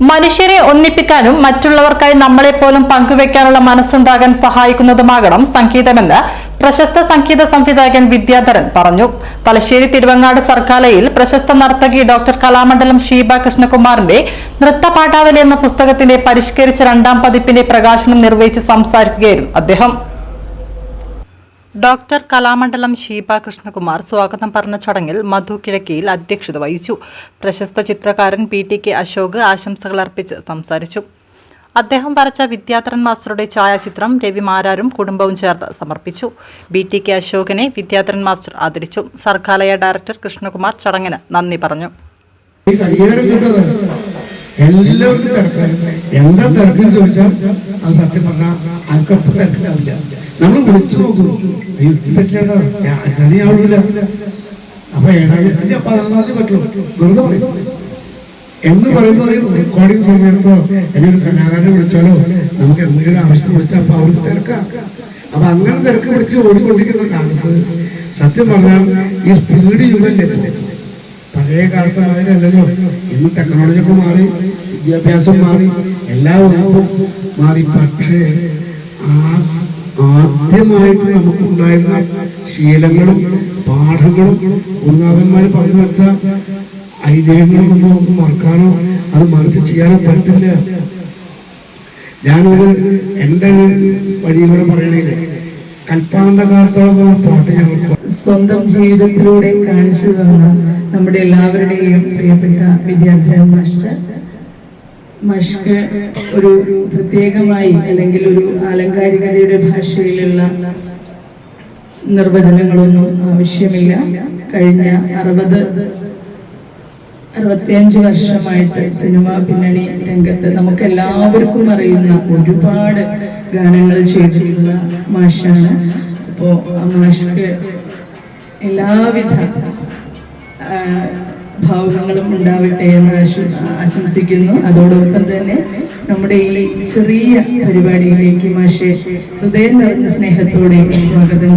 മനുഷ്യരെ ഒന്നിപ്പിക്കാനും മറ്റുള്ളവർക്കായി നമ്മളെ പോലും പങ്കുവെക്കാനുള്ള മനസ്സുണ്ടാകാൻ സഹായിക്കുന്നതുമാകണം സംഗീതമെന്ന് പ്രശസ്ത സംഗീത സംവിധായകൻ വിദ്യാധരൻ പറഞ്ഞു. തലശ്ശേരി തിരുവങ്ങാട് സർക്കാലയിൽ പ്രശസ്ത നർത്തകി ഡോക്ടർ കലാമണ്ഡലം ഷീബ കൃഷ്ണകുമാറിന്റെ നൃത്തപാഠാവലി എന്ന പുസ്തകത്തിന്റെ പരിഷ്കരിച്ച രണ്ടാം പതിപ്പിന്റെ പ്രകാശനം നിർവഹിച്ച് സംസാരിക്കുകയായിരുന്നു അദ്ദേഹം. ഡോക്ടർ കലാമണ്ഡലം ഷീബ കൃഷ്ണകുമാർ സ്വാഗതം പറഞ്ഞ ചടങ്ങിൽ മധു കിഴക്കിയിൽ അധ്യക്ഷത വഹിച്ചു. പ്രശസ്ത ചിത്രകാരൻ പി ടി കെ അശോക് ആശംസകൾ അർപ്പിച്ച് സംസാരിച്ചു. അദ്ദേഹം വരച്ച വിദ്യാധരൻ മാസ്റ്ററുടെ ഛായാചിത്രം രവി മാരാരും കുടുംബവും ചേർത്ത് സമർപ്പിച്ചു. ബി ടി കെ അശോകനെ വിദ്യാധരൻ മാസ്റ്റർ ആദരിച്ചു. സർക്കാലയ ഡയറക്ടർ കൃഷ്ണകുമാർ ചടങ്ങിന് നന്ദി പറഞ്ഞു. എല്ലാവർക്കും എന്താ ചോദിച്ചാൽ അത് സത്യം പറഞ്ഞാൽ തിരക്കില്ല നമ്മൾ വിളിച്ചു നോക്കും അയ്യോ, ആവില്ല അപ്പൊ ഏഴാം പതിനൊന്നാം തീയതി പറ്റുള്ളൂ. പറയും. എന്ന് പറയുന്നത് റെക്കോർഡിംഗ് സമയത്തോ അല്ലെങ്കിൽ കലാകാരനെ വിളിച്ചാലോ? നമുക്ക് എന്തെങ്കിലും ആവശ്യം വിളിച്ചാൽ അപ്പൊ അവർക്ക് തിരക്കാം. അപ്പൊ അങ്ങനെ തിരക്ക് പിടിച്ച് ഓടിക്കൊണ്ടിരിക്കുന്ന കാലത്ത് സത്യം പറഞ്ഞാൽ ഈ സ്പീഡ് യുഗല്ലേ പഴയ കാലത്ത് അതിനല്ലല്ലോ ഇന്ന് ടെക്നോളജി ഒക്കെ മാറി വിദ്യാഭ്യാസം മാറി എല്ലാ വകുപ്പും മാറി. പക്ഷേ ആ ആദ്യമായിട്ട് നമുക്കുണ്ടായിരുന്ന ശീലങ്ങളും പാഠങ്ങളും ഗുരുനാഥന്മാർ പറഞ്ഞു വെച്ച ഐതിഹ്യങ്ങളും കൊണ്ട് നമുക്ക് മറക്കാനോ അത് മറിച്ച് ചെയ്യാനോ പറ്റില്ല. ഞാനൊരു എന്റെ വഴിയിലൂടെ പറയണില്ലേ സ്വന്തം ജീവിതത്തിലൂടെ കാണിച്ചു തന്ന നമ്മുടെ എല്ലാവരുടെയും പ്രിയപ്പെട്ട വിദ്യാധരൻ മാസ്റ്റർ. മാഷ്ക്ക് ഒരു പ്രത്യേകമായി അല്ലെങ്കിൽ ഒരു ആലങ്കാരികതയുടെ ഭാഷയിലുള്ള നിർവചനങ്ങളൊന്നും ആവശ്യമില്ല. കഴിഞ്ഞ അറുപത് അറുപത്തിയഞ്ച് വർഷമായിട്ട് സിനിമാ പിന്നണി രംഗത്ത് നമുക്ക് എല്ലാവർക്കും അറിയുന്ന ഒരുപാട് ഗാനങ്ങൾ ചെയ്തിട്ടുള്ള മാഷാണ്. അപ്പോൾ ആ മാഷ്ക്ക് എല്ലാവിധ ഭാവുകങ്ങളും ഉണ്ടാവട്ടെ എന്ന് ആശംസിക്കുന്നു. അതോടൊപ്പം തന്നെ നമ്മുടെ ഈ ചെറിയ പരിപാടിയിലേക്ക് മാഷെ ഹൃദയം നിറഞ്ഞ സ്നേഹത്തോടെ സ്വാഗതം